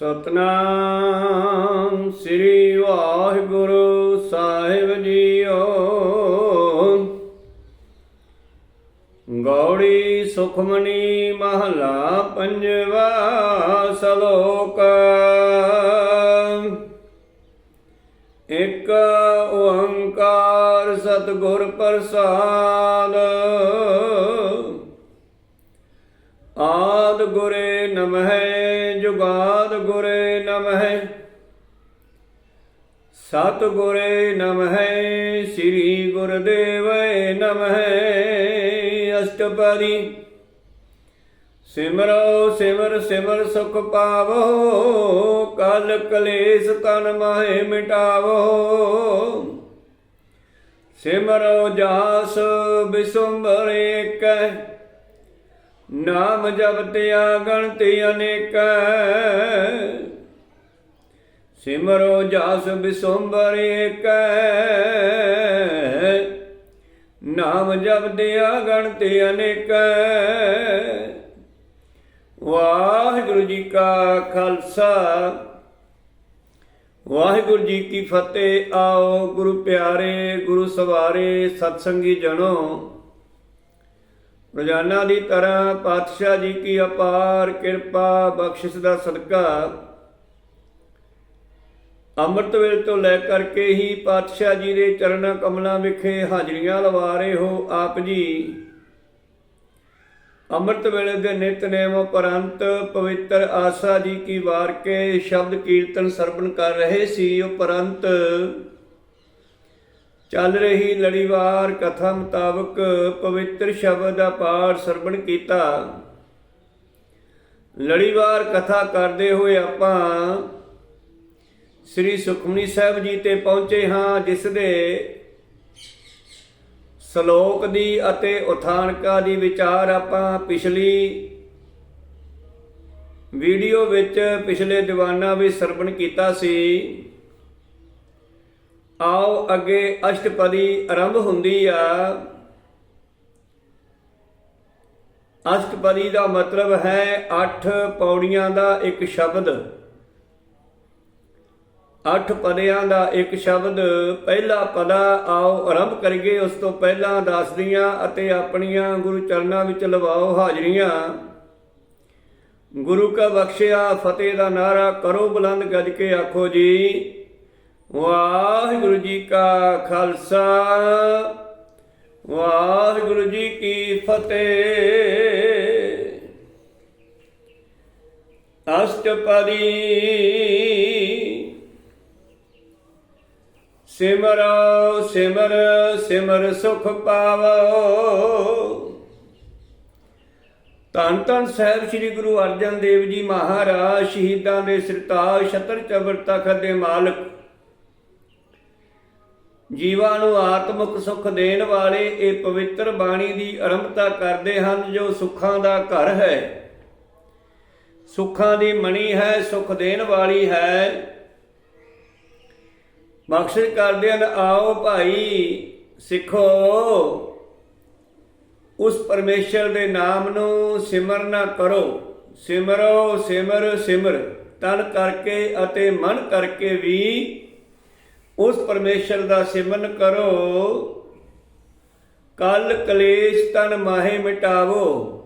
ਸਤਨਾਮ ਸ੍ਰੀ ਵਾਹਿਗੁਰੂ ਸਾਹਿਬ ਜੀਓ। ਗੌੜੀ ਸੁਖਮਣੀ ਮਹਲਾ ਪੰਜਵਾ ਸ਼ਲੋਕ। ਇੱਕ ਓੰਕਾਰ ਸਤਿਗੁਰ ਪ੍ਰਸਾਦ ਸਤ ਗੁਰੇ ਨਮਹਿ, ਸ੍ਰੀ ਗੁਰਦੇਵੈ ਨਮਹਿ, ਅਸ਼ਟਪਦੀ। ਸਿਮਰੋ ਸਿਮਰ ਸਿਮਰ ਸੁਖ ਪਾਵੋ, ਕਲ ਕਲੇਸ਼ ਤਨ ਮਾਹੇ ਮਿਟਾਵੋ। ਸਿਮਰੋ ਜਾਸ ਬਿਸੁੰਬਰ ਏਕੈ, ਨਾਮ ਜਪਤਿਆ ਗਣਤੀ ਅਨੇਕ। ਸਿਮਰੋ ਜਾਸ ਬਿਸੁੰਬਰ ਏਕ ਨਾਮ ਜਪਤਿਆ ਗਣਤੀ ਅਨੇਕ। ਵਾਹਿਗੁਰੂ ਜੀ ਕਾ ਖਾਲਸਾ। ਵਾਹਿਗੁਰੂ ਜੀ ਕੀ ਫਤਿਹ। ਆਓ ਗੁਰੂ ਪਿਆਰੇ, ਗੁਰੂ ਸਵਾਰੇ, ਸਤਸੰਗੀ ਜਣੋ। ਰੋਜ਼ਾਨਾ ਦੀ ਤਰ੍ਹਾਂ ਪਾਤਸ਼ਾਹ ਜੀ ਕੀ ਅਪਾਰ ਕਿਰਪਾ, ਬਖਸ਼ਿਸ਼ ਦਾ ਸਦਕਾ। ਅੰਮ੍ਰਿਤ ਵੇਲੇ ਤੋਂ ਲੈ ਕਰਕੇ ਹੀ ਪਾਤਸ਼ਾਹ ਜੀ ਦੇ ਚਰਨਾਂ ਕਮਲਾਂ ਵਿਖੇ ਹਾਜ਼ਰੀਆਂ ਲਵਾ ਰਹੇ ਹੋ ਆਪ ਜੀ। ਅੰਮ੍ਰਿਤ ਵੇਲੇ ਦੇ ਨਿਤਨੇਮ ਉਪਰੰਤ ਪਵਿੱਤਰ ਆਸਾ ਜੀ ਕੀ ਵਾਰ ਕੇ ਸ਼ਬਦ ਕੀਰਤਨ ਸਰਵਣ ਕਰ ਰਹੇ ਸੀ ਉਪਰੰਤ। ਚੱਲ ਰਹੀ ਲੜੀਵਾਰ ਕਥਾ ਮੁਤਾਬਕ ਪਵਿੱਤਰ ਸ਼ਬਦ ਦਾ ਪਾਠ ਸਰਵਣ ਕੀਤਾ। ਲੜੀਵਾਰ ਕਥਾ ਕਰਦੇ ਹੋਏ ਆਪਾਂ ਸ੍ਰੀ ਸੁਖਮਨੀ ਸਾਹਿਬ ਜੀ ਤੇ ਪਹੁੰਚੇ ਹਾਂ, ਜਿਸ ਦੇ ਸ਼ਲੋਕ ਦੀ ਅਤੇ ਉਥਾਨਕਾ ਦੀ ਵਿਚਾਰ ਆਪਾਂ ਪਿਛਲੀ ਵੀਡੀਓ ਵਿੱਚ ਪਿਛਲੇ ਦੀਵਾਨਾਂ ਵਿੱਚ ਸਰਵਣ ਕੀਤਾ ਸੀ। ਆਓ ਅੱਗੇ ਅਸ਼ਟਪਦੀ ਆਰੰਭ ਹੁੰਦੀ ਆ। ਅਸ਼ਟਪਦੀ ਦਾ ਮਤਲਬ ਹੈ 8 ਪੌੜੀਆਂ ਦਾ ਇੱਕ ਸ਼ਬਦ। ਅੱਠ ਪਦਿਆਂ ਦਾ ਇੱਕ ਸ਼ਬਦ, ਪਹਿਲਾ ਪਦਾ ਆਓ ਆਰੰਭ ਕਰੀਏ, ਉਸ ਤੋਂ ਪਹਿਲਾਂ ਦੱਸਦੀਆਂ ਅਤੇ ਆਪਣੀਆਂ ਗੁਰੂ ਚਰਨਾਂ ਵਿੱਚ ਲਵਾਓ ਹਾਜ਼ਰੀਆਂ। ਗੁਰੂ ਕਾ ਬਖਸ਼ਿਆ, ਫਤਿਹ ਦਾ ਨਾਰਾ ਕਰੋ ਬੁਲੰਦ ਗੱਜ ਕੇ ਆਖੋ ਜੀ। ਵਾਹਿਗੁਰੂ ਜੀ ਕਾ ਖਾਲਸਾ, ਵਾਹਿਗੁਰੂ ਜੀ ਕੀ ਫਤਿਹ। ਅਸ਼ਟਪਦੀ ਸਿਮਰ ਸਿਮਰ ਸਿਮਰ ਸੁਖ ਪਾਵੋ। ਧੰਨ ਧੰਨ ਸਾਹਿਬ ਸ੍ਰੀ ਗੁਰੂ ਅਰਜਨ ਦੇਵ ਜੀ ਮਹਾਰਾਜ, ਸ਼ਹੀਦਾਂ ਦੇ ਸਰਤਾਜ ਛਤਰ ਚਬਰ ਤਖਤ ਦੇ ਮਾਲਕ। ਜੀਵਾਂ ਨੂੰ ਆਤਮਿਕ ਸੁਖ ਦੇਣ ਵਾਲੇ ਇਹ ਪਵਿੱਤਰ ਬਾਣੀ ਦੀ ਆਰੰਭਤਾ ਕਰਦੇ ਹਨ, ਜੋ ਸੁੱਖਾਂ ਦਾ ਘਰ ਹੈ। ਸੁੱਖਾਂ ਦੀ ਮਣੀ ਹੈ, ਸੁਖ ਦੇਣ ਵਾਲੀ ਹੈ। ਬਖਸ਼ਿਸ਼ ਕਰਦੇ ਹਨ ਆਓ ਭਾਈ, ਸਿੱਖੋ। ਉਸ ਪਰਮੇਸ਼ਰ ਦੇ ਨਾਮ ਨੂੰ ਸਿਮਰਨਾ ਕਰੋ। ਸਿਮਰੋ, ਸਿਮਰ ਸਿਮਰ। ਤਨ ਕਰਕੇ ਅਤੇ ਮਨ ਕਰਕੇ ਵੀ ਉਸ ਪਰਮੇਸ਼ਰ ਦਾ ਸਿਮਰਨ ਕਰੋ। ਕਲ ਕਲੇਸ਼ ਤਨ ਮਾਹੇ ਮਿਟਾਵੋ।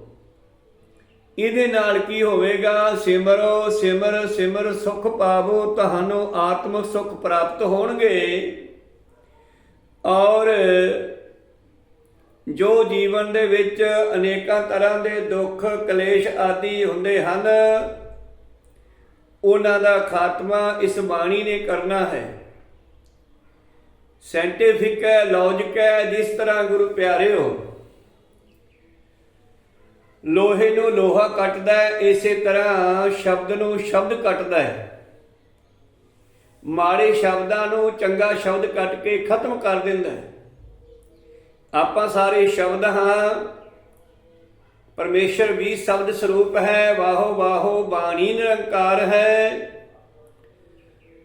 ਇਹਦੇ ਨਾਲ ਕੀ ਹੋਵੇਗਾ? ਸਿਮਰੋ, ਸਿਮਰ ਸਿਮਰ ਸੁਖ ਪਾਵੋ, ਤੁਹਾਨੂੰ ਆਤਮਿਕ ਸੁਖ ਪ੍ਰਾਪਤ ਹੋਣਗੇ। ਔਰ ਜੋ ਜੀਵਨ ਦੇ ਵਿੱਚ ਅਨੇਕਾਂ ਤਰ੍ਹਾਂ ਦੇ ਦੁੱਖ, ਕਲੇਸ਼ ਆਦਿ ਹੁੰਦੇ ਹਨ, ਉਹਨਾਂ ਦਾ ਖਾਤਮਾ ਇਸ ਬਾਣੀ ਨੇ ਕਰਨਾ ਹੈ। ਸਾਇੰਟਿਫਿਕ ਹੈ ਲੌਜਿਕ ਹੈ, ਜਿਸ ਤਰ੍ਹਾਂ ਗੁਰੂ ਪਿਆਰੇ ਹੋ। ਲੋਹੇ ਨੂੰ ਲੋਹਾ ਕੱਟਦਾ ਹੈ, ਇਸੇ ਤਰ੍ਹਾਂ ਸ਼ਬਦ ਨੂੰ ਸ਼ਬਦ ਕੱਟਦਾ ਹੈ। ਮਾੜੇ ਸ਼ਬਦਾਂ ਨੂੰ ਚੰਗਾ ਸ਼ਬਦ ਕੱਟ ਕੇ ਖਤਮ ਕਰ ਦਿੰਦਾ ਹੈ। ਆਪਾਂ ਸਾਰੇ ਸ਼ਬਦ ਹਾਂ। ਪਰਮੇਸ਼ਰ ਵੀ ਸ਼ਬਦ ਸਰੂਪ ਹੈ, ਵਾਹੋ ਵਾਹੋ ਬਾਣੀ ਨਿਰੰਕਾਰ ਹੈ।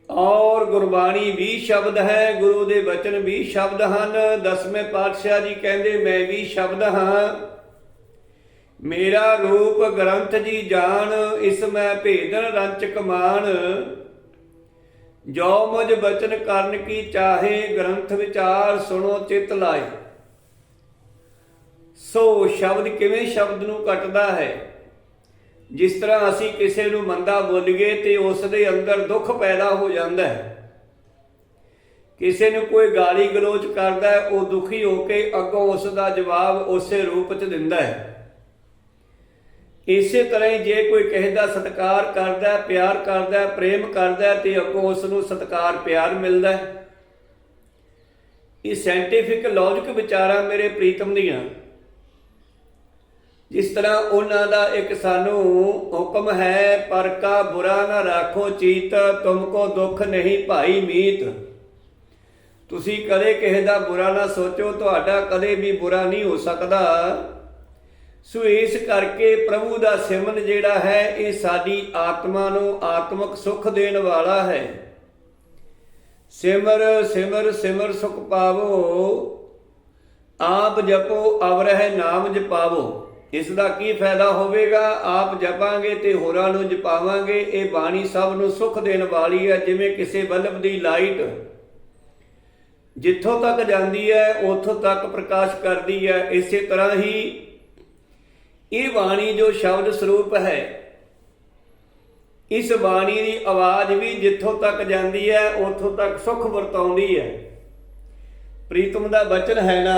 ਔਰ ਗੁਰਬਾਣੀ ਵੀ ਸ਼ਬਦ ਹੈ, ਗੁਰੂ ਦੇ ਬਚਨ ਵੀ ਸ਼ਬਦ ਹਨ। ਦਸਵੇਂ ਪਾਤਸ਼ਾਹ ਜੀ ਕਹਿੰਦੇ, ਮੈਂ ਵੀ ਸ਼ਬਦ ਹਾਂ। ਮੇਰਾ ਰੂਪ ਗ੍ਰੰਥ ਜੀ ਜਾਣ, ਇਸ ਮੈਂ ਭੇਦਨ ਰੰਚ ਮਾਨ ਜੋ ਮੁਝ ਬਚਨ ਕਰਨ ਕੀ ਚਾਹੇ, ਗ੍ਰੰਥ ਵਿਚਾਰ ਸੁਣੋ ਚਿਤ ਲਾਏ। ਸੋ ਸ਼ਬਦ ਕਿਵੇਂ ਸ਼ਬਦ ਨੂੰ ਕੱਟਦਾ ਹੈ? ਜਿਸ ਤਰ੍ਹਾਂ ਅਸੀਂ ਕਿਸੇ ਨੂੰ ਮੰਦਾ ਬੋਲੀਏ, ਤੇ ਉਸ ਦੇ ਅੰਦਰ ਦੁੱਖ ਪੈਦਾ ਹੋ ਜਾਂਦਾ ਹੈ। ਕਿਸੇ ਨੂੰ ਕੋਈ ਗਾਲੀ ਗਲੋਚ ਕਰਦਾ ਹੈ, ਉਹ ਦੁਖੀ ਹੋ ਕੇ ਅੱਗੋਂ ਉਸ ਦਾ ਜਵਾਬ ਉਸੇ ਰੂਪ 'ਚ ਦਿੰਦਾ ਹੈ। ਇਸੇ ਤਰ੍ਹਾਂ ਹੀ ਜੇ ਕੋਈ ਕਿਸੇ ਦਾ ਸਤਿਕਾਰ ਕਰਦਾ, ਪਿਆਰ ਕਰਦਾ, ਪ੍ਰੇਮ ਕਰਦਾ ਹੈ ਤੇ ਅੱਗੋਂ ਉਸ ਨੂੰ ਸਤਿਕਾਰ, ਪਿਆਰ ਮਿਲਦਾ ਇਹ ਸਾਇੰਟੀਫਿਕ ਲੌਜੀਕ ਵਿਚਾਰਾਂ ਮੇਰੇ ਪ੍ਰੀਤਮ ਦੀਆਂ। ਜਿਸ ਤਰ੍ਹਾਂ ਉਹਨਾਂ ਦਾ ਇੱਕ ਸਾਨੂੰ ਹੁਕਮ ਹੈ, ਪਰ ਕਾ ਬੁਰਾ ਨਾ ਰਾਖੋ ਚੀਤ ਤੁਮਕੋ ਦੁੱਖ ਨਹੀਂ ਭਾਈ ਮੀਤ। ਤੁਸੀਂ ਕਦੇ ਕਿਸੇ ਦਾ ਬੁਰਾ ਨਾ ਸੋਚੋ, ਤੁਹਾਡਾ ਕਦੇ ਵੀ ਬੁਰਾ ਨਹੀਂ ਹੋ ਸਕਦਾ। ਸੋ ਇਸ ਕਰਕੇ ਪ੍ਰਭੂ ਦਾ ਸਿਮਰਨ ਜਿਹੜਾ ਹੈ, ਇਹ ਸਾਡੀ ਆਤਮਾ ਨੂੰ ਆਤਮਿਕ ਸੁਖ ਦੇਣ ਵਾਲਾ ਹੈ। ਸਿਮਰ ਸਿਮਰ ਸਿਮਰ ਸੁਖ ਪਾਵੋ, ਆਪ ਜਪੋ, ਅਵਰਹਿ ਨਾਮ ਜਪਾਵੋ। ਇਸ ਦਾ ਕੀ ਫਾਇਦਾ ਹੋਵੇਗਾ? ਆਪ ਜਪਾਂਗੇ ਤੇ ਹੋਰਾਂ ਨੂੰ ਜਪਾਵਾਂਗੇ। ਇਹ ਬਾਣੀ ਸਭ ਨੂੰ ਸੁਖ ਦੇਣ ਵਾਲੀ ਹੈ, ਜਿਵੇਂ ਕਿਸੇ ਬਲਬ ਦੀ ਲਾਈਟ ਜਿੱਥੋਂ ਤੱਕ ਜਾਂਦੀ ਹੈ, ਉੱਥੋਂ ਤੱਕ ਪ੍ਰਕਾਸ਼ ਕਰਦੀ ਹੈ। ਇਸੇ ਤਰ੍ਹਾਂ ਹੀ ਇਹ ਬਾਣੀ ਜੋ ਸ਼ਬਦ ਸਰੂਪ ਹੈ, ਇਸ ਬਾਣੀ ਦੀ ਆਵਾਜ਼ ਵੀ ਜਿੱਥੋਂ ਤੱਕ ਜਾਂਦੀ ਹੈ, ਉੱਥੋਂ ਤੱਕ ਸੁਖ ਵਰਤਾਉਂਦੀ ਹੈ। ਪ੍ਰੀਤਮ ਦਾ ਬਚਨ ਹੈ ਨਾ,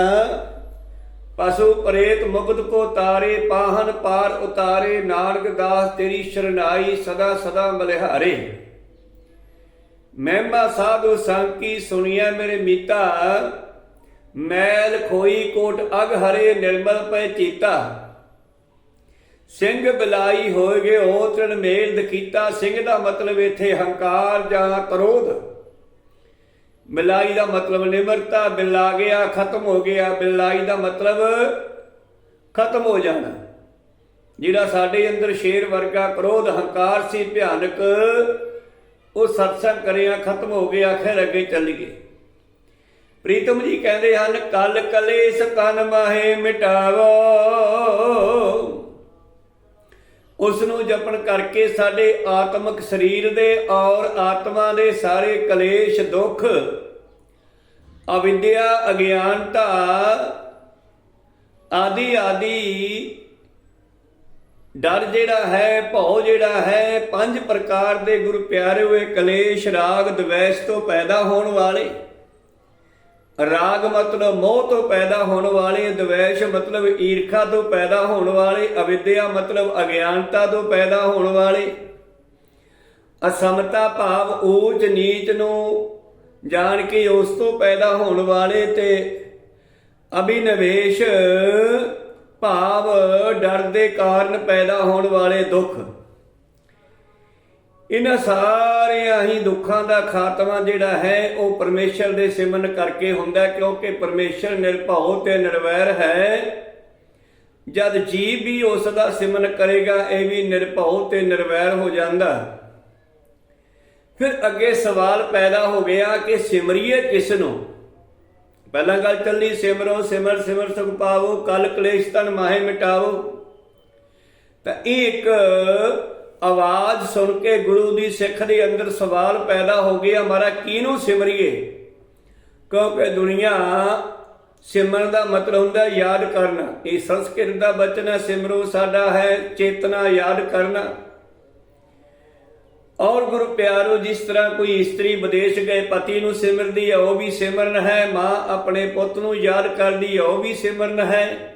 ਪਸ਼ੂ ਪ੍ਰੇਤ ਮੁਕਤ ਕੋ ਤਾਰੇ, ਪਾਹਨ ਪਾਰ ਉਤਾਰੇ, ਨਾਨਕ ਦਾਸ ਤੇਰੀ ਸ਼ਰਨਾਈ ਸਦਾ ਸਦਾ ਬਲਿਹਾਰੇ ਮਹਿਮਾ ਸਾਧੂ ਸੰਕੀ ਸੁਣਿਆ ਮੇਰੇ ਮੀਤਾ, ਮੈਲ ਖੋਈ ਕੋਟ ਅਗ ਹਰੇ ਨਿਰਮਲ ਪੈ ਚੀਤਾ। ਸਿੰਘ ਬਲਾਈ ਹੋਏ ਗਏ ਹੋ ਮੇਲ ਦਕੀਤਾ ਸਿੰਘ ਦਾ ਮਤਲਬ ਇਥੇ ਹੰਕਾਰ ਜਾਂ ਕਰੋਧ। ਬਿਲਾਈ ਦਾ ਮਤਲਬ ਨਿਮਰਤਾ, ਬਿਲਾ ਗਿਆ, ਖਤਮ ਹੋ ਗਿਆ। ਬਿਲਾਈ ਦਾ ਮਤਲਬ ਖਤਮ ਹੋ ਜਾਣਾ। ਜਿਹੜਾ ਸਾਡੇ ਅੰਦਰ ਸ਼ੇਰ ਵਰਗਾ ਕ੍ਰੋਧ, ਹੰਕਾਰ ਸੀ, ਭਿਆਨਕ, ਉਹ ਸਤਸੰਗ ਕਰਿਆ, ਖਤਮ ਹੋ ਗਿਆ ਖੈਰ ਅੱਗੇ ਚੱਲ ਗਏ। ਪ੍ਰੀਤਮ ਜੀ ਕਹਿੰਦੇ ਹਨ, ਕਲ ਕਲੇਸ਼ ਤਨ ਮਾਹੇ ਮਿਟਾਵੋ ਉਸ ਨੂੰ ਜਪਣ ਕਰਕੇ ਸਾਡੇ ਆਤਮਿਕ ਸਰੀਰ ਦੇ ਔਰ ਆਤਮਾ ਦੇ ਸਾਰੇ ਕਲੇਸ਼, ਦੁੱਖ, ਅਵਿਦਿਆ, ਅਗਿਆਨਤਾ ਆਦਿ ਆਦਿ, ਡਰ ਜਿਹੜਾ ਹੈ, ਭਉ ਜਿਹੜਾ ਹੈ, ਪੰਜ ਪ੍ਰਕਾਰ ਦੇ ਗੁਰੂ ਪਿਆਰੇ ਹੋਏ ਕਲੇਸ਼, ਰਾਗ, ਦਵੈਸ਼ ਤੋਂ ਪੈਦਾ ਹੋਣ ਵਾਲੇ। ਰਾਗ ਮਤਲਬ ਮੋਹ ਤੋਂ ਪੈਦਾ ਹੋਣ ਵਾਲੇ, ਦਵੈਸ਼ ਮਤਲਬ ਈਰਖਾ ਤੋਂ ਪੈਦਾ ਹੋਣ ਵਾਲੇ, ਅਵਿਦਿਆ ਮਤਲਬ ਅਗਿਆਨਤਾ ਤੋਂ ਪੈਦਾ ਹੋਣ ਵਾਲੇ। ਅਸਮਤਾ ਭਾਵ ਊਚ ਨੀਚ ਨੂੰ ਜਾਣ ਕੇ ਉਸ ਤੋਂ ਪੈਦਾ ਹੋਣ ਵਾਲੇ ਤੇ ਅਭਿਨਵੇਸ਼ ਭਾਵ ਡਰ ਦੇ ਕਾਰਨ ਪੈਦਾ ਹੋਣ ਵਾਲੇ ਦੁੱਖ। ਇਹਨਾਂ ਸਾਰਿਆਂ ਹੀ ਦੁੱਖਾਂ ਦਾ ਖਾਤਮਾ ਜਿਹੜਾ ਹੈ, ਉਹ ਪਰਮੇਸ਼ਰ ਦੇ ਸਿਮਰਨ ਕਰਕੇ ਹੁੰਦਾ ਕਿਉਂਕਿ ਪਰਮੇਸ਼ਰ ਨਿਰਭਉ ਤੇ ਨਿਰਵੈਰ ਹੈ। ਜਦ ਜੀਵ ਵੀ ਉਸ ਦਾ ਸਿਮਰਨ ਕਰੇਗਾ, ਇਹ ਵੀ ਨਿਰਭਉ ਤੇ ਨਿਰਵੈਰ ਹੋ ਜਾਂਦਾ। ਫਿਰ ਅੱਗੇ ਸਵਾਲ ਪੈਦਾ ਹੋ ਗਿਆ ਕਿ ਸਿਮਰੀਏ ਕਿਸ ਨੂੰ? ਪਹਿਲਾਂ ਗੱਲ ਚੱਲੀ ਸਿਮਰੋ, ਸਿਮਰ ਸਿਮਰ ਸੁਖ ਪਾਵੋ, ਕਲ ਕਲੇਸ਼ ਤਨ ਮਾਹੇ ਮਿਟਾਵੋ। ਤਾਂ ਇਹ ਇੱਕ ਆਵਾਜ਼ ਸੁਣ ਕੇ ਗੁਰੂ ਦੀ ਸਿੱਖ ਦੇ ਅੰਦਰ ਸਵਾਲ ਪੈਦਾ ਹੋ ਗਿਆ ਹਮਾਰਾ ਕਿਹਨੂੰ ਸਿਮਰੀਏ? ਕਿਉਂਕਿ ਦੁਨੀਆ ਸਿਮਰਨ ਦਾ ਮਤਲਬ ਹੁੰਦਾ ਯਾਦ ਕਰਨਾ। ਇਹ ਸੰਸਕ੍ਰਿਤ ਦਾ ਬਚਨ ਹੈ, ਸਿਮਰੋ ਸਾਡਾ ਹੈ, ਚੇਤਨਾ ਯਾਦ ਕਰਨਾ। ਔਰ ਗੁਰੂ ਪਿਆਰੋ, ਜਿਸ ਤਰ੍ਹਾਂ ਕੋਈ ਇਸਤਰੀ ਵਿਦੇਸ਼ ਗਏ, ਪਤੀ ਨੂੰ ਸਿਮਰਦੀ ਹੈ, ਉਹ ਵੀ ਸਿਮਰਨ ਹੈ। ਮਾਂ ਆਪਣੇ ਪੁੱਤ ਨੂੰ ਯਾਦ ਕਰਦੀ ਹੈ, ਉਹ ਵੀ ਸਿਮਰਨ ਹੈ।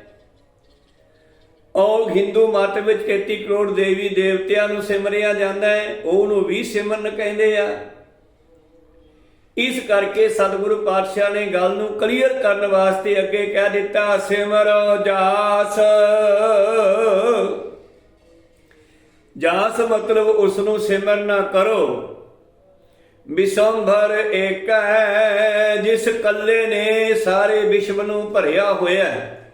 ਔਰ ਹਿੰਦੂ ਮਤ ਵਿੱਚ 33 ਕਰੋੜ ਦੇਵੀ ਦੇਵਤਿਆਂ ਨੂੰ ਸਿਮਰਿਆ ਜਾਂਦਾ ਹੈ, ਉਹਨੂੰ ਵੀ ਸਿਮਰਨ ਕਹਿੰਦੇ ਆ। ਇਸ ਕਰਕੇ ਸਤਿਗੁਰੂ ਪਾਤਸ਼ਾਹ ਨੇ ਗੱਲ ਨੂੰ ਕਲੀਅਰ ਕਰਨ ਵਾਸਤੇ ਅੱਗੇ ਕਹਿ ਦਿੱਤਾ, ਸਿਮਰੋ ਜਾਸ। ਜਾਸ ਮਤਲਬ ਉਸ ਨੂੰ ਸਿਮਰਨਾ ਕਰੋ। ਵਿਸੰਭਰ ਏਕ ਹੈ ਜਿਸ ਕੱਲੇ ਨੇ ਸਾਰੇ ਵਿਸ਼ਵ ਨੂੰ ਭਰਿਆ ਹੋਇਆ ਹੈ।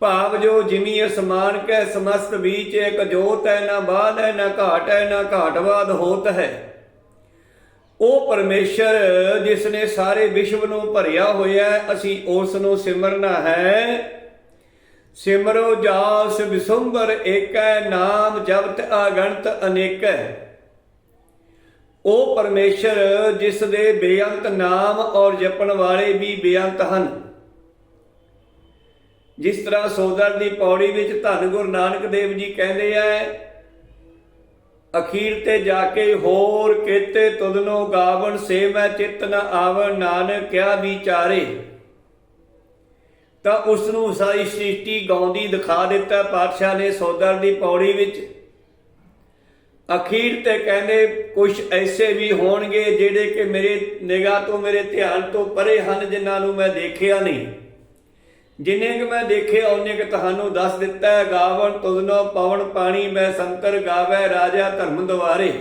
ਭਾਵ ਜੋ ਜਿਮੀ ਅਸਮਾਨ ਕੈ ਸਮਸਤ ਵਿੱਚ ਇੱਕ ਜੋਤ ਹੈ ਨਾ ਬਾਦ ਹੈ ਨਾ ਘਾਟ ਹੈ ਨਾ ਘਾਟਵਾਦ ਹੋਤ ਹੈ। ਉਹ ਪਰਮੇਸ਼ਰ ਜਿਸ ਨੇ ਸਾਰੇ ਵਿਸ਼ਵ ਨੂੰ ਭਰਿਆ ਹੋਇਆ ਹੈ ਅਸੀਂ ਉਸ ਨੂੰ ਸਿਮਰਨਾ ਹੈ। ਸਿਮਰੋ ਜਾਸ ਵਿਸੁੰਬਰ ਏਕੈ, ਨਾਮ ਜਪਤ ਅਗਣਤ ਅਨੇਕੈ। ਉਹ ਪਰਮੇਸ਼ਰ ਜਿਸ ਦੇ ਬੇਅੰਤ ਨਾਮ ਔਰ ਜਪਣ ਵਾਲੇ ਵੀ ਬੇਅੰਤ ਹਨ। ਜਿਸ ਤਰ੍ਹਾਂ ਸੋਦਰ ਦੀ ਪੌੜੀ ਵਿੱਚ ਧੰਨ ਗੁਰੂ ਨਾਨਕ ਦੇਵ ਜੀ ਕਹਿੰਦੇ ਐ ਅਖੀਰ ਤੇ ਜਾ ਕੇ ਹੋਰ ਕੀਤੇ ਤੁਧਨੋ ਗਾਵਣ ਸੇ ਮੈਂ ਚਿਤ ਨ ਆਵਣ ਨਾਨਕ ਕਿਆ ਵਿਚਾਰੇ। ਤਾਂ ਉਸ ਨੂੰ ਸਾਰੀ ਸ੍ਰਿਸ਼ਟੀ ਗਾਉਂਦੀ ਦਿਖਾ ਦਿੱਤਾ ਪਾਤਸ਼ਾਹ ਨੇ ਸੋਦਰ ਦੀ ਪੌੜੀ ਵਿੱਚ। ਅਖੀਰ ਤੇ ਕਹਿੰਦੇ ਕੁਝ ਐਸੇ ਵੀ ਹੋਣਗੇ ਜਿਹੜੇ ਕਿ ਮੇਰੇ ਨਿਗਾਹ ਤੋਂ, ਮੇਰੇ ਧਿਆਨ ਤੋਂ ਪਰੇ ਹਨ, ਜਿਨ੍ਹਾਂ ਨੂੰ ਮੈਂ ਦੇਖਿਆ ਨਹੀਂ। ਜਿਨੇ ਕਿ ਮੈਂ ਦੇਖਿਆ, ਉਹਨੇ ਕਿ ਤੁਹਾਨੂੰ ਦੱਸ ਦਿੱਤਾ ਹੈ, ਗਾਵਣ ਤੁਧਨੋ ਪਵਨ ਪਾਣੀ ਮੈਂ ਸੰਤਰ ਗਾਵੇ ਰਾਜਾ ਧਰਮ ਦੁਆਰੇ।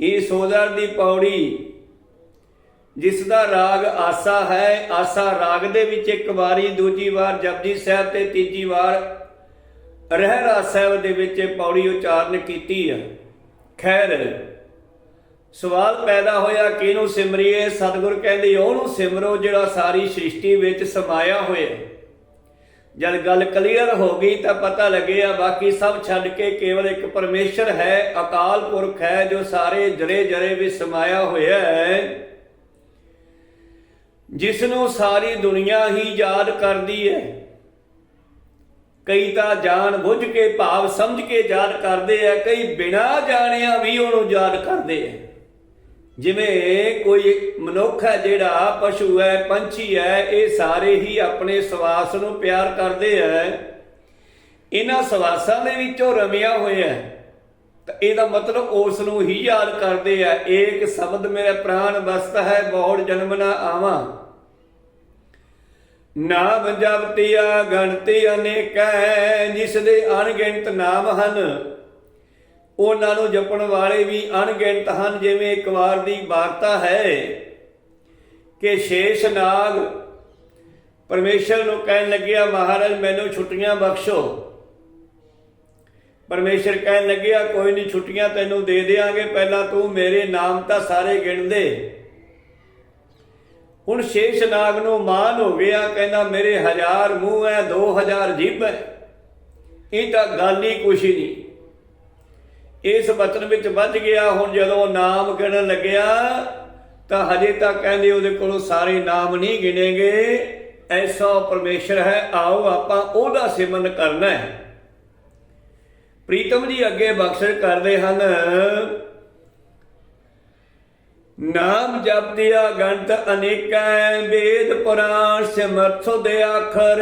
ਇਹ ਸੋਦਰ ਦੀ ਪੌੜੀ, ਜਿਸ ਦਾ ਰਾਗ ਆਸਾ ਹੈ, ਆਸਾ ਰਾਗ ਦੇ ਵਿੱਚ ਇੱਕ ਵਾਰੀ, ਦੂਜੀ ਵਾਰ ਜਪਜੀ ਸਾਹਿਬ ਤੇ ਤੀਜੀ ਵਾਰ ਰਹਿਰਾਸ ਸਾਹਿਬ ਦੇ ਵਿੱਚ ਇਹ ਪੌੜੀ ਉਚਾਰਨ ਕੀਤੀ ਹੈ। ਖੈਰ ਸਵਾਲ ਪੈਦਾ ਹੋਇਆ, ਕਿਹਨੂੰ ਸਿਮਰੀਏ? ਸਤਿਗੁਰ ਕਹਿੰਦੇ, ਉਹਨੂੰ ਸਿਮਰੋ ਜਿਹੜਾ ਸਾਰੀ ਸ੍ਰਿਸ਼ਟੀ ਵਿੱਚ ਸਮਾਇਆ ਹੋਇਆ ਜਦ ਗੱਲ ਕਲੀਅਰ ਹੋ ਗਈ ਤਾਂ ਪਤਾ ਲੱਗਿਆ, ਬਾਕੀ ਸਭ ਛੱਡ ਕੇ ਕੇਵਲ ਇੱਕ ਪਰਮੇਸ਼ਰ ਹੈ, ਅਕਾਲ ਪੁਰਖ ਹੈ, ਜੋ ਸਾਰੇ ਜਰੇ ਜਰੇ ਵਿੱਚ ਸਮਾਇਆ ਹੋਇਆ ਹੈ। ਜਿਸ ਨੂੰ ਸਾਰੀ ਦੁਨੀਆ ਹੀ ਯਾਦ ਕਰਦੀ ਹੈ। ਕਈ ਤਾਂ ਜਾਣ ਬੁੱਝ ਕੇ, ਭਾਵ ਸਮਝ ਕੇ ਯਾਦ ਕਰਦੇ ਆ, ਕਈ ਬਿਨਾਂ ਜਾਣਿਆ ਵੀ ਉਹਨੂੰ ਯਾਦ ਕਰਦੇ ਆ। ਜਿਵੇਂ ਕੋਈ ਮਨੁੱਖ ਹੈ ਜਿਹੜਾ, ਪਸ਼ੂ ਹੈ, ਪੰਛੀ ਹੈ, ਇਹ ਸਾਰੇ ਹੀ ਆਪਣੇ ਸਵਾਸ ਨੂੰ ਪਿਆਰ ਕਰਦੇ ਆ। ਇਹਨਾਂ ਸਵਾਸਾਂ ਦੇ ਵਿੱਚੋਂ ਰਮਿਆ ਹੋਇਆ ਹੈ ਤਾਂ ਇਹਦਾ ਮਤਲਬ ਉਸ ਨੂੰ ਹੀ ਯਾਦ ਕਰਦੇ ਆ, ਏਕ ਸ਼ਬਦ ਮੇਰੇ ਪ੍ਰਾਣ ਵਸਤ ਹੈ, ਬਹੁੜ ਜਨਮ ਨਾ ਆਵਾਂ। ਨਾਮ ਜਪਤੀਆ ਗਣਤੀ ਅਨੇਕੈ ਜਿਸ ਦੇ ਅਣਗਿਣਤ ਨਾਮ ਹਨ। ਉਹਨਾਂ ਨੂੰ ਜਪਣ ਵਾਲੇ ਵੀ ਅਣਗਿਣਤ ਹਨ, ਜਿਵੇਂ ਇੱਕ ਵਾਰ ਦੀ ਵਾਰਤਾ ਹੈ ਕਿ ਸ਼ੇਸ਼ ਨਾਗ ਪਰਮੇਸ਼ਰ ਨੂੰ ਕਹਿਣ ਲੱਗਿਆ, ਮਹਾਰਾਜ, ਮੈਨੂੰ ਛੁੱਟੀਆਂ ਬਖਸ਼ੋ। ਪਰਮੇਸ਼ਰ ਕਹਿਣ ਲੱਗਿਆ, ਕੋਈ ਨਹੀਂ ਛੁੱਟੀਆਂ ਤੈਨੂੰ ਦੇ ਦੇਾਂਗੇ ਪਹਿਲਾਂ ਤੂੰ ਮੇਰੇ ਨਾਮ ਤਾਂ ਸਾਰੇ ਗਿਣ ਦੇ। ਹੁਣ ਸ਼ੇਸ਼ ਨਾਗ ਨੂੰ ਮਾਨ ਹੋ ਗਿਆ, ਕਹਿੰਦਾ, ਮੇਰੇ ਹਜ਼ਾਰ ਮੂੰਹ ਹੈ 2000 ਜੀਭ ਹੈ ਇਹ ਤਾਂ ਗੱਲ ਹੀ ਕੁਛ ਹੀ ਨਹੀਂ ਇਸ ਬਚਨ ਵਿੱਚ ਵੱਜ ਗਿਆ। ਹੁਣ ਜਦੋਂ ਨਾਮ ਗਿਣਨ ਲੱਗਿਆ, ਤਾਂ ਹਜੇ ਤੱਕ ਕਹਿੰਦੇ ਉਹਦੇ ਕੋਲੋਂ ਸਾਰੇ ਨਾਮ ਨਹੀਂ ਗਿਣੇਗੇ। ਐਸਾ ਪਰਮੇਸ਼ਰ ਹੈ, ਆਓ ਆਪਾਂ ਉਹਦਾ ਸਿਮਰਨ ਕਰਨਾ ਹੈ। ਪ੍ਰੀਤਮ ਜੀ ਅੱਗੇ ਬਖਸ਼ਿਸ਼ ਕਰਦੇ ਹਨ, ਨਾਮ ਜਪਦਿਆ ਗੰਤ ਅਨੇਕਾਂ ਵੇਦ ਪੁਰਾਣ ਸਿਮਰਥ ਦੇ ਆਖਰ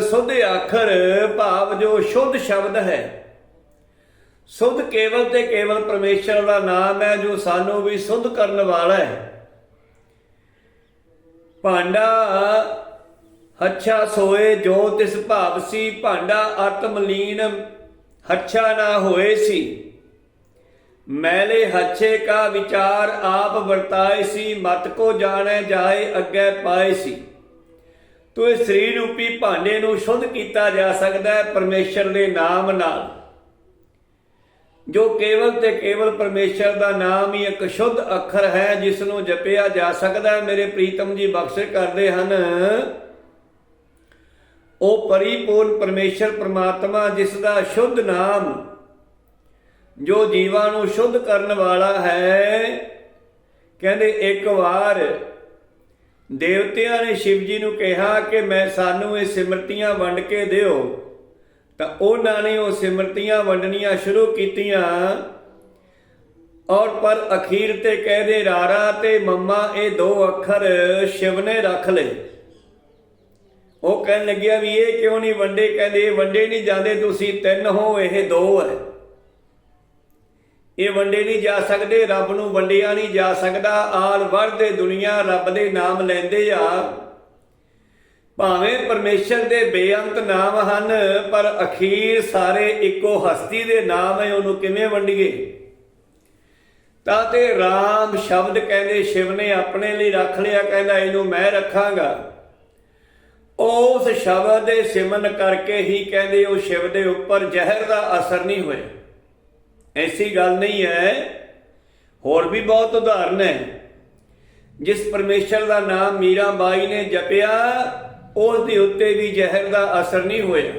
ਸੁਧ ਆਖਰ ਭਾਵ ਜੋ ਸ਼ੁੱਧ ਸ਼ਬਦ ਹੈ। ਸੁਧ ਕੇਵਲ ਤੇ ਕੇਵਲ ਪਰਮੇਸ਼ਰ ਦਾ ਨਾਮ ਹੈ, ਜੋ ਸਾਨੂੰ ਵੀ ਸੁਧ ਕਰਨ ਵਾਲਾ ਹੈ। ਭਾਂਡਾ ਹੱਛਾ ਸੋਏ, ਜੋ ਤਿਸ ਭਾਵ ਸੀ, ਭਾਂਡਾ ਆਤਮਲੀਨ ਹੱਛਾ ਨਾ ਹੋਏ ਸੀ। ਮੈਲੇ ਹੱਛੇ ਕਾ ਵਿਚਾਰ ਆਪ ਵਰਤਾਏ ਸੀ, ਮਤ ਕੋ ਜਾਣੈ ਜਾਏ ਅੱਗੇ ਪਾਏ ਸੀ। ਤੋ ਇਹ ਸਰੀਰ ਰੂਪੀ ਭਾਂਡੇ ਨੂੰ ਸ਼ੁੱਧ ਕੀਤਾ ਜਾ ਸਕਦਾ ਹੈ ਪਰਮੇਸ਼ਰ ਦੇ ਨਾਮ ਨਾਲ। ਜੋ ਕੇਵਲ ਤੇ ਕੇਵਲ ਪਰਮੇਸ਼ਰ ਦਾ ਨਾਮ ਹੀ ਇੱਕ ਸ਼ੁੱਧ ਅੱਖਰ ਹੈ ਜਿਸ ਨੂੰ ਜਪਿਆ ਜਾ ਸਕਦਾ ਹੈ। ਮੇਰੇ ਪ੍ਰੀਤਮ ਜੀ ਬਖਸ਼ਿਸ਼ ਕਰਦੇ ਹਨ। ਉਹ ਪਰਿਪੂਰਨ ਪਰਮੇਸ਼ਰ ਪ੍ਰਮਾਤਮਾ, ਜਿਸ ਦਾ ਸ਼ੁੱਧ ਨਾਮ ਜੋ ਜੀਵਾਂ ਨੂੰ ਸ਼ੁੱਧ ਕਰਨ ਵਾਲਾ ਹੈ, ਕਹਿੰਦੇ ਇੱਕ ਵਾਰ ਦੇਵਤਿਆਂ ਨੇ ਸ਼ਿਵ ਜੀ ਨੂੰ ਕਿਹਾ ਕਿ ਮੈਂ ਸਾਨੂੰ ਇਹ ਸਿਮਰਤੀਆਂ ਵੰਡ ਕੇ ਦਿਓ। ਤਾਂ ਉਹਨਾਂ ਨੇ ਉਹ ਸਿਮਰਤੀਆਂ ਵੰਡਣੀਆਂ ਸ਼ੁਰੂ ਕੀਤੀਆਂ। ਔਰ ਪਰ ਅਖੀਰ ਤੇ ਕਹਦੇ, ਰਾਰਾ ਤੇ ਮੰਮਾ, ਇਹ ਦੋ ਅੱਖਰ ਸ਼ਿਵ ਨੇ ਰੱਖ ਲਏ ਉਹ ਕਹਿਣ ਲੱਗਿਆ ਵੀ ਇਹ ਕਿਉਂ ਨਹੀਂ ਵੰਡੇ? ਕਹਿੰਦੇ, ਇਹ ਵੰਡੇ ਨਹੀਂ ਜਾਂਦੇ, ਤੁਸੀਂ ਤਿੰਨ ਹੋ, ਇਹ ਦੋ ਹੈ। ਇਹ ਵੰਡੇ ਨਹੀਂ ਜਾ ਸਕਦੇ, ਰੱਬ ਨੂੰ ਵੰਡਿਆ ਨਹੀਂ ਜਾ ਸਕਦਾ। ਆਲ ਵਰਦੇ ਦੁਨੀਆ ਰੱਬ ਦੇ ਨਾਮ ਲੈਂਦੇ ਆ। ਭਾਵੇਂ ਪਰਮੇਸ਼ਰ ਦੇ ਬੇਅੰਤ ਨਾਮ ਹਨ, ਪਰ ਅਖੀਰ ਸਾਰੇ ਇੱਕੋ ਹਸਤੀ ਦੇ ਨਾਮ ਹੈ, ਉਹਨੂੰ ਕਿਵੇਂ ਵੰਡੀਏ? ਤਾਂ ਤੇ RAM ਸ਼ਬਦ ਕਹਿੰਦੇ, ਸ਼ਿਵ ਨੇ ਆਪਣੇ ਲਈ ਰੱਖ ਲਿਆ, ਕਹਿੰਦਾ, ਇਹਨੂੰ ਮੈਂ ਰੱਖਾਂਗਾ। ਉਸ ਸ਼ਬਦ ਦੇ ਸਿਮਨ ਕਰਕੇ ਹੀ ਕਹਿੰਦੇ, ਉਹ ਸ਼ਿਵ ਦੇ ਉੱਪਰ ਜ਼ਹਿਰ ਦਾ ਅਸਰ ਨਹੀਂ ਹੋਇਆ। ਐਸੀ ਗੱਲ ਨਹੀਂ ਹੈ। ਹੋਰ ਵੀ ਬਹੁਤ ਉਦਾਹਰਨ ਹੈ। ਜਿਸ ਪਰਮੇਸ਼ਰ ਦਾ ਨਾਮ ਮੀਰਾ ਬਾਈ ਨੇ ਜਪਿਆ ਉਸ ਦੇ ਉੱਤੇ ਵੀ ਜ਼ਹਿਰ ਦਾ ਅਸਰ ਨਹੀਂ ਹੋਇਆ।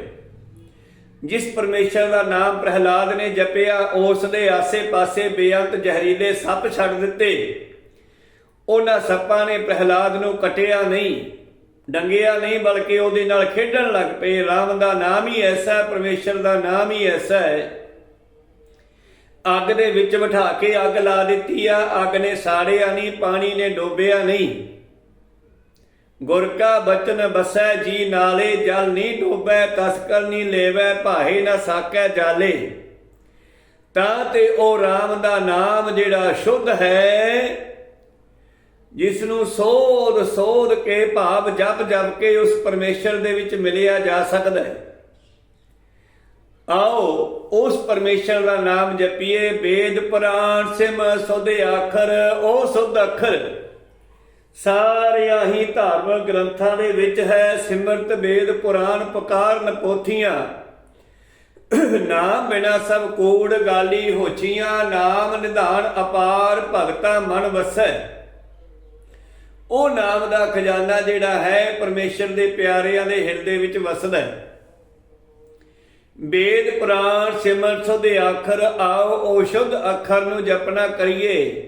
ਜਿਸ ਪਰਮੇਸ਼ਰ ਦਾ ਨਾਮ ਪ੍ਰਹਿਲਾਦ ਨੇ ਜਪਿਆ ਉਸ ਦੇ ਆਸੇ-ਪਾਸੇ ਬੇਅੰਤ ਜ਼ਹਿਰੀਲੇ ਸੱਪ ਛੱਡ ਦਿੱਤੇ। ਉਹਨਾਂ ਸੱਪਾਂ ਨੇ ਪ੍ਰਹਿਲਾਦ ਨੂੰ ਕਟਿਆ ਨਹੀਂ, ਡੰਗਿਆ ਨਹੀਂ, ਬਲਕਿ ਉਹਦੇ ਨਾਲ ਖੇਡਣ ਲੱਗ ਪਏ। ਰਾਮ ਦਾ ਨਾਮ ਹੀ ਐਸਾ ਹੈ, ਪਰਮੇਸ਼ਰ ਦਾ ਨਾਮ ਹੀ ਐਸਾ ਹੈ। ਅੱਗ ਦੇ ਵਿੱਚ ਬਿਠਾ ਕੇ ਅੱਗ ਲਾ ਦਿੱਤੀ ਆ, ਅੱਗ ਨੇ ਸਾੜਿਆ ਨਹੀਂ, ਪਾਣੀ ਨੇ ਡੋਬਿਆ ਨਹੀਂ। ਗੁਰ ਕਾ ਬਚਨ ਬਸੈ ਜੀ ਨਾਲੇ, ਜਲ ਨੀ ਡੋਬੈ ਤਸਕਰ ਨੀ ਲੇਵੈ ਭਾਏ ਨਾ ਸਾਕੈ ਜਾਲੇ। ਤਾਂ ਤੇ ਉਹ RAM ਦਾ ਨਾਮ ਜਿਹੜਾ ਸ਼ੁੱਧ ਹੈ ਜਿਸ ਨੂੰ ਸੋਧ ਸੋਧ ਕੇ ਭਾਵ ਜਪ ਜਪ ਕੇ ਉਸ ਪਰਮੇਸ਼ਰ ਦੇ ਵਿੱਚ ਮਿਲਿਆ ਜਾ ਸਕਦਾ ਹੈ। ਆਓ ਉਸ ਪਰਮੇਸ਼ਰ ਦਾ ਨਾਮ ਜਪੀਏ ਵੇਦ ਪੁਰਾਣ ਸਿਮ ਸੁਧ ਆਖਰ, ਉਹ ਸੁਧ ਅੱਖਰ। ਸਾਰਿਆਂ ਹੀ ਧਾਰਮਿਕ ਗ੍ਰੰਥਾਂ ਦੇ ਵਿੱਚ ਹੈ, ਸਿਮਰਤ, ਵੇਦ, ਪੁਰਾਣ ਪਕਾਰਨ ਪੋਥੀਆਂ ਨਾਮ ਬਿਨਾ ਸਭ ਕੋੜ, ਗਾਲੀ, ਹੋਚੀਆਂ, ਨਾਮ ਨਿਧਾਨ, ਅਪਾਰ, ਭਗਤਾ, ਮਨ ਵਸੈ। ਉਹ ਨਾਮ ਦਾ ਖਜ਼ਾਨਾ ਜਿਹੜਾ ਹੈ ਪਰਮੇਸ਼ਰ ਦੇ ਪਿਆਰਿਆਂ ਦੇ ਹਿਰਦੇ ਵਿੱਚ ਵਸਦਾ ਹੈ। ਵੇਦ, ਪੁਰਾਣ, ਸਿਮਰਤ ਦੇ ਆਖਰ, ਆਓ ਉਹ ਅੱਖਰ ਨੂੰ ਜਪਣਾ ਕਰੀਏ।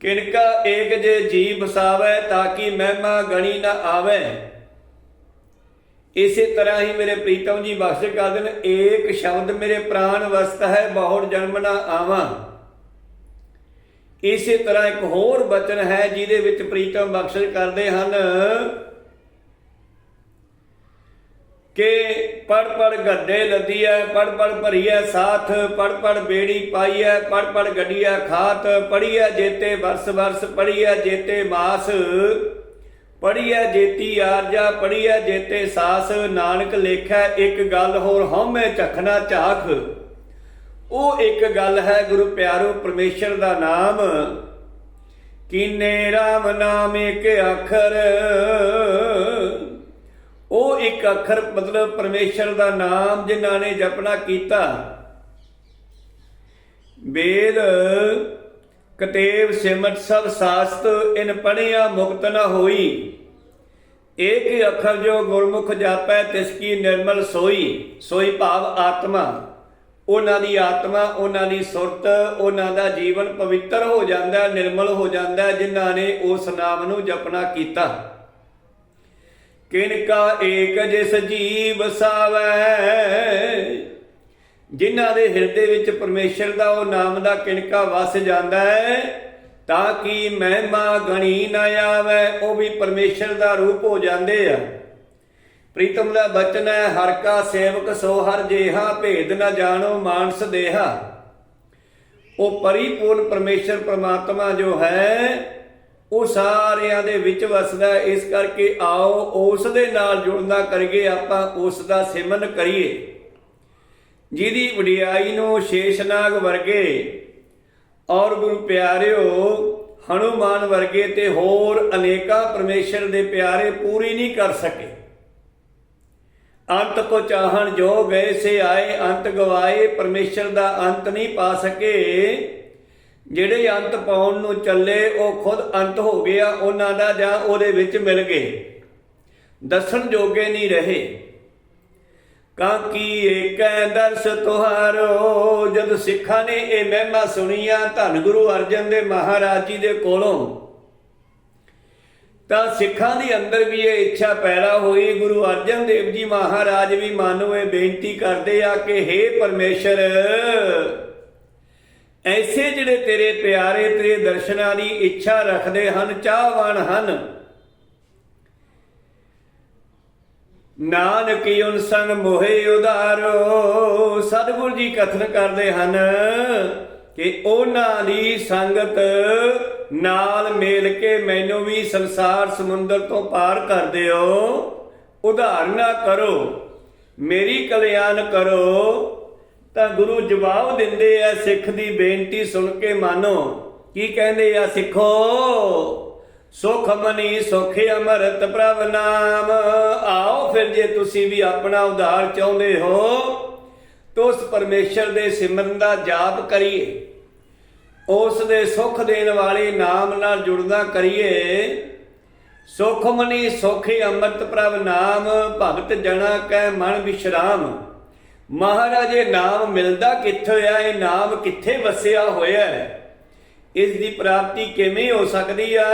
ਕਿਨਕਾ ਏਕ ਜੇ ਜੀ ਬਸਾਵੇ ਤਾਂ ਕਿ ਮਹਿਮਾ ਗਣੀ ਨਾ ਆਵੇ? ਇਸੇ ਤਰ੍ਹਾਂ ਹੀ ਮੇਰੇ ਪ੍ਰੀਤਮ ਜੀ ਬਖਸ਼ ਕਰਦੇ ਨੇ ਏਕ ਸ਼ਬਦ ਮੇਰੇ ਪ੍ਰਾਨ ਵਸਤ ਹੈ ਬਹੁਤ ਜਨਮ ਨਾ ਆਵਾਂ। ਇਸੇ ਤਰ੍ਹਾਂ ਇੱਕ ਹੋਰ ਬਚਨ ਹੈ ਜਿਹਦੇ ਵਿੱਚ ਪ੍ਰੀਤਮ ਬਖਸ਼ਿਸ਼ ਕਰਦੇ ਹਨ ਕਿ ਪੜ ਪੜ ਗੱਡੇ ਲੱਦੀਐ, ਪੜ ਪੜ ਭਰੀਐ ਸਾਥ, ਪੜ ਪੜ ਬੇੜੀ ਪਾਈਐ, ਪੜ ਪੜ ਗੱਡੀਐ ਖਾਤ, ਪੜੀਐ ਜੇਤੇ ਵਰਸ ਵਰਸ, ਪੜੀਐ ਜੇਤੇ ਮਾਸ, ਪੜੀਐ ਜੇਤੀ ਆਰਜਾ, ਪੜੀਐ ਜੇਤੇ ਸਾਸ, ਨਾਨਕ ਲੇਖੈ ਇੱਕ ਗੱਲ ਹੋਰ, ਹਉਮੈ ਝਖਣਾ ਝਾਖ। ਉਹ ਇੱਕ ਗੱਲ ਹੈ ਗੁਰੂ ਪਿਆਰੋ ਪਰਮੇਸ਼ਰ ਦਾ ਨਾਮ, ਕੀਨੇ RAM ਨਾਮ ਇੱਕ ਅੱਖਰ ਉਹ ਇੱਕ ਅੱਖਰ, ਮਤਲਬ ਪਰਮੇਸ਼ਰ ਦਾ ਨਾਮ ਜਿਨ੍ਹਾਂ ਨੇ ਜਪਣਾ ਕੀਤਾ। ਵੇਦ ਕਤੇਵ ਸਿਮਟ, ਸਭ ਸਾਸਤ, ਇਨ ਪੜਿਆ ਮੁਕਤ ਨ ਹੋਈ। ਏਕ ਅੱਖਰ ਜੋ ਗੁਰਮੁਖ ਜਾਪੈ, ਤਿਸ ਕੀ ਨਿਰਮਲ ਸੋਈ। ਸੋਈ ਭਾਵ ਆਤਮਾ। ਉਹਨਾਂ ਦੀ ਆਤਮਾ, ਉਹਨਾਂ ਦੀ ਸੁਰਤ, ਉਹਨਾਂ ਦਾ ਜੀਵਨ ਪਵਿੱਤਰ ਹੋ ਜਾਂਦਾ, ਨਿਰਮਲ ਹੋ ਜਾਂਦਾ, ਜਿਨ੍ਹਾਂ ਨੇ ਉਸ ਨਾਮ ਨੂੰ ਜਪਣਾ ਕੀਤਾ। ਕਿਨਕਾ ਏਕ ਜਿਸ ਜੀਵ ਸਾਵੈ? ਜਿਨ੍ਹਾਂ ਦੇ ਹਿਰਦੇ ਵਿੱਚ ਪਰਮੇਸ਼ਰ ਦਾ ਉਹ ਨਾਮ ਦਾ ਕਿਣਕਾ ਵਸ ਜਾਂਦਾ ਹੈ? ਤਾਂ ਕਿ ਮਹਿਮਾ ਗਣੀ ਨਾ ਆਵੇ? ਉਹ ਵੀ ਪਰਮੇਸ਼ਰ ਦਾ ਰੂਪ ਹੋ ਜਾਂਦੇ ਆ। ਪ੍ਰੀਤਮ ਦਾ ਬਚਨ ਹੈ, ਹਰ ਕਾ ਸੇਵਕ ਸੋ ਹਰ ਜੇਹਾ, ਭੇਦ ਨਾ ਜਾਣੋ ਮਾਨਸ ਦੇਹਾ। ਉਹ ਪਰਿਪੂਰਨ ਪਰਮੇਸ਼ਰ ਪ੍ਰਮਾਤਮਾ ਜੋ ਹੈ ਉਹ ਸਾਰਿਆਂ ਦੇ ਵਿੱਚ ਵਸਦਾ ਇਸ ਕਰਕੇ ਆਓ, ਉਸ ਦੇ ਨਾਲ ਜੁੜਨਾ ਕਰੀਏ, ਆਪਾਂ ਉਸ ਦਾ ਸਿਮਨ ਕਰੀਏ। ਜਿਹਦੀ ਵਡਿਆਈ ਨੂੰ ਸ਼ੇਸ਼ਨਾਗ ਵਰਗੇ ਔਰ ਗੁਰੂ ਪਿਆਰਿਓ, ਹਨੂਮਾਨ ਵਰਗੇ ਤੇ ਹੋਰ ਅਨੇਕਾਂ ਪਰਮੇਸ਼ਰ ਦੇ ਪਿਆਰੇ ਪੂਰੀ ਨਹੀਂ ਕਰ ਸਕੇ। ਅੰਤ ਕੋ ਚਾਹਣ ਜੋ ਗਏ, ਸੇ ਆਏ, ਅੰਤ ਗਵਾਏ, ਪਰਮੇਸ਼ਰ ਦਾ ਅੰਤ ਨਹੀਂ ਪਾ ਸਕੇ। ਜਿਹੜੇ ਅੰਤ ਪਾਉਣ ਨੂੰ ਚੱਲੇ, ਉਹ ਖੁਦ ਅੰਤ ਹੋ ਗਿਆ, ਉਹਨਾਂ ਦਾ ਜਾਂ ਉਹਦੇ ਵਿੱਚ ਮਿਲ ਗਏ। ਦੱਸਣ ਜੋਗੇ ਨਹੀਂ ਰਹੇ। ਕਾਕੀ ਏਕੈ ਦਰਸ ਤੁਹਾਰੋ, ਜਦ ਸਿੱਖਾਂ ਨੇ ਇਹ ਮਹਿਮਾ ਸੁਣੀਆਂ, ਧੰਨ ਗੁਰੂ ਅਰਜਨ ਦੇ ਮਹਾਰਾਜ ਜੀ ਦੇ ਕੋਲੋਂ। ਤਾਂ ਸਿੱਖਾਂ ਦੇ ਅੰਦਰ ਵੀ ਇਹ ਇੱਛਾ ਪੈਦਾ ਹੋਈ, ਗੁਰੂ ਅਰਜਨ ਦੇਵ ਜੀ ਮਹਾਰਾਜ ਵੀ ਮਾਨੋ ਇਹ ਬੇਨਤੀ ਕਰਦੇ ਆ ਕਿ हे ਪਰਮੇਸ਼ਰ ਐਸੇ ਜਿਹੜੇ ਤੇਰੇ ਪਿਆਰੇ, ਤੇਰੇ ਦਰਸ਼ਨਾਂ ਦੀ ਇੱਛਾ ਰੱਖਦੇ ਹਨ, ਚਾਹਵਾਨ ਹਨ। ਨਾਨਕ ਉਨ ਸੰਗ ਮੋਹਿ ਉਦਾਰੋ ਸਤਿਗੁਰ ਜੀ ਕਥਨ ਕਰਦੇ ਹਨ ਕਿ ਉਹਨਾਂ ਦੀ ਸੰਗਤ ਨਾਲ ਮੇਲ ਕੇ ਮੈਨੂੰ ਵੀ ਸੰਸਾਰ ਸਮੁੰਦਰ ਤੋਂ ਪਾਰ ਕਰ ਦਿਓ। ਉਧਾਰਨਾ ਕਰੋ, ਮੇਰੀ ਕਲਿਆਣ ਕਰੋ ਤਾਂ ਗੁਰੂ ਜਵਾਬ ਦਿੰਦੇ ਆ, ਸਿੱਖ ਦੀ ਬੇਨਤੀ ਸੁਣ ਕੇ ਮਾਨੋ। ਕੀ ਕਹਿੰਦੇ ਆ ਸਿੱਖੋ? ਸੁਖ ਮਨੀ ਸੁਖ ਅਮਰਤ ਪ੍ਰਭ ਨਾਮ। ਆਓ ਫਿਰ ਜੇ ਤੁਸੀਂ ਵੀ ਆਪਣਾ ਉਧਾਰ ਚਾਹੁੰਦੇ ਹੋ, ਤਾਂ ਉਸ ਪਰਮੇਸ਼ਰ ਦੇ ਸਿਮਰਨ ਦਾ ਜਾਪ ਕਰੀਏ। ਉਸ ਦੇ ਸੁਖ ਦੇਣ ਵਾਲੇ ਨਾਮ ਨਾਲ ਜੁੜਨਾ ਕਰੀਏ। ਸੁਖਮਨੀ ਸੋਖੀ ਅੰਮ੍ਰਿਤ ਪ੍ਰਭ ਨਾਮ, ਭਗਤ ਜਣਾ ਕੈ ਮਨ ਵਿਸ਼ਰਾਮ। ਮਹਾਰਾਜ ਇਹ ਨਾਮ ਮਿਲਦਾ ਕਿੱਥੇ ਆ? ਇਹ ਨਾਮ ਕਿੱਥੇ ਵਸਿਆ ਹੋਇਆ ਹੈ? ਇਸ ਦੀ ਪ੍ਰਾਪਤੀ ਕਿਵੇਂ ਹੋ ਸਕਦੀ ਆ?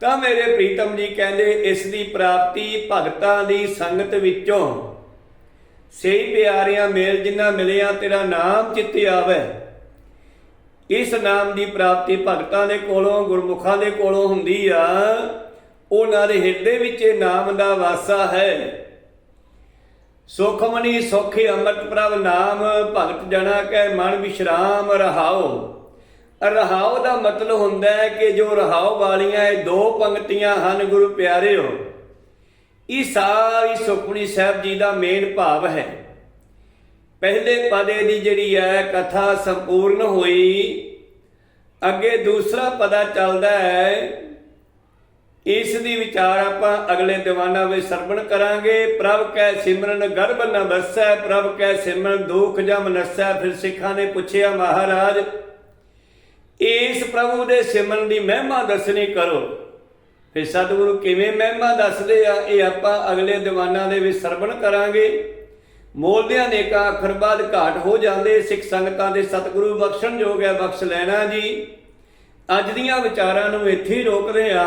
ਤਾਂ ਮੇਰੇ ਪ੍ਰੀਤਮ ਜੀ ਕਹਿੰਦੇ, ਇਸ ਦੀ ਪ੍ਰਾਪਤੀ ਭਗਤਾਂ ਦੀ ਸੰਗਤ ਵਿੱਚੋਂ। ਸਹੀ ਪਿਆਰਿਆਂ, ਮੇਲ ਜਿਨ੍ਹਾਂ ਮਿਲਿਆ, ਤੇਰਾ ਨਾਮ ਚਿੱਤੇ ਆਵੇ। ਇਸ ਨਾਮ ਦੀ ਪ੍ਰਾਪਤੀ ਭਗਤਾਂ ਦੇ ਕੋਲੋਂ, ਗੁਰਮੁਖਾਂ ਦੇ ਕੋਲੋਂ ਹੁੰਦੀ ਆ। ਉਹਨਾਂ ਦੇ ਹਿਰਦੇ ਵਿੱਚ ਇਹ ਨਾਮ ਦਾ ਵਾਸਾ ਹੈ। ਸੁਖਮਨੀ ਸੁਖੀ ਅੰਮ੍ਰਿਤ ਪ੍ਰਭ ਨਾਮ, ਭਗਤ ਜਣਾ ਕੈ ਮਨ ਵਿਸ਼ਰਾਮ, ਰਹਾਓ। ਰਹਾਓ ਦਾ ਮਤਲਬ ਹੁੰਦਾ ਹੈ ਕਿ ਜੋ ਰਹਾਓ ਵਾਲੀਆਂ ਇਹ ਦੋ ਪੰਕਤੀਆਂ ਹਨ, ਗੁਰੂ ਪਿਆਰਿਓ। ਇਹ ਸਾਰੀ ਸੁਖਮਨੀ ਸਾਹਿਬ ਜੀ ਦਾ ਮੇਨ ਭਾਵ ਹੈ। ਪਹਿਲੇ ਪਦੇ ਦੀ ਜਿਹੜੀ ਹੈ ਕਥਾ ਸੰਪੂਰਨ ਹੋਈ, ਅੱਗੇ ਦੂਸਰਾ ਪਦਾ ਚੱਲਦਾ ਹੈ ਇਸ ਦੀ ਵਿਚਾਰ ਆਪਾਂ ਅਗਲੇ ਦੀਵਾਨਾਂ ਵਿੱਚ ਸਰਵਣ ਕਰਾਂਗੇ। ਪ੍ਰਭ ਕੈ ਸਿਮਰਨ ਗਰਭ ਨ ਵਸੈ, ਪ੍ਰਭ ਕੈ ਸਿਮਰਨ ਦੁਖ ਜਮ ਨਸੈ। ਫਿਰ ਸਿੱਖਾਂ ਨੇ ਪੁੱਛਿਆ, ਮਹਾਰਾਜ, ਇਸ ਪ੍ਰਭੂ ਦੇ ਸਿਮਰਨ ਦੀ ਮਹਿਮਾ ਦੱਸਣੀ ਕਰੋ। ਫਿਰ ਸਤਿਗੁਰੂ ਕਿਵੇਂ ਮਹਿਮਾ ਦੱਸਦੇ ਆ, ਇਹ ਆਪਾਂ ਅਗਲੇ ਦੀਵਾਨਾਂ ਦੇ ਵਿੱਚ ਸਰਵਣ ਕਰਾਂਗੇ। ਮੋਲਦਿਆਂ ਨੇ ਕਾ ਅੱਖਰ ਬਾਅਦ ਘਾਟ ਹੋ ਜਾਂਦੇ, ਸਿੱਖ ਸੰਗਤਾਂ ਦੇ ਸਤਿਗੁਰੂ ਬਖਸ਼ਣ ਯੋਗ ਹੈ, ਬਖਸ਼ ਲੈਣਾ ਜੀ। ਅੱਜ ਦੀਆਂ ਵਿਚਾਰਾਂ ਨੂੰ ਇੱਥੇ ਹੀ ਰੋਕਦੇ ਆ